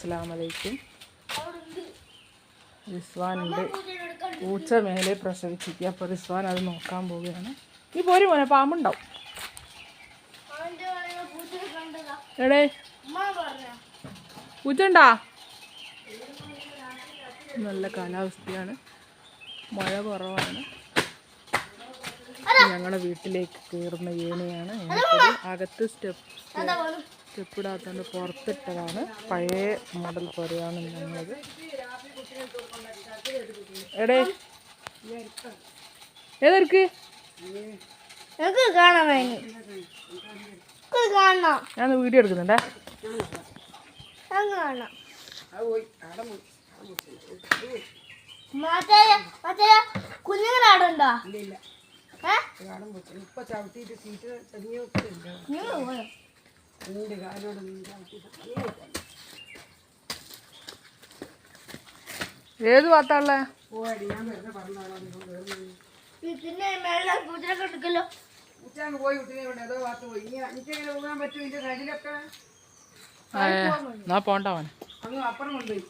അസ്സലാമലൈക്കും. റിസ്വാനുണ്ട് പൂച്ച മേലെ പ്രസവിച്ചിരിക്കുക. അപ്പോൾ റിസ്വാൻ അത് നോക്കാൻ പോവുകയാണ്. ഈ പോരി മോനെ പാമ്പുണ്ടാവും. എടേ പൂച്ചണ്ടാ നല്ല കാലാവസ്ഥയാണ്. മഴ കുറവാണ്. ഞങ്ങളുടെ വീട്ടിലേക്ക് കയറുന്ന ഏണിയാണ് അകത്ത് സ്റ്റെപ്പ് സ്റ്റെപ്പ് ഇടാത്തതുകൊണ്ട് പുറത്തിട്ടതാണ്. പഴയ മോഡൽ പോലെയാണ് ഞങ്ങളത്. എടേ. ഏതെടുക്ക് കാണണം ഞാൻ വീഡിയോ എടുക്കുന്നുണ്ടേ. കുഞ്ഞുങ്ങളാടുണ്ടോ കാണണം കുഞ്ഞുങ്ങളാടുണ്ടോ ഏ ഇപ്പൊ ചവിട്ടിയിട്ട് സീറ്റ് ചെറിയ ചവിട്ടിയിട്ട് ഏത് കയ്യിലൊക്കെ എന്നാ പോണ്ടാവാൻ അങ്ങ് അപ്പുറം കൊണ്ടുപോയി.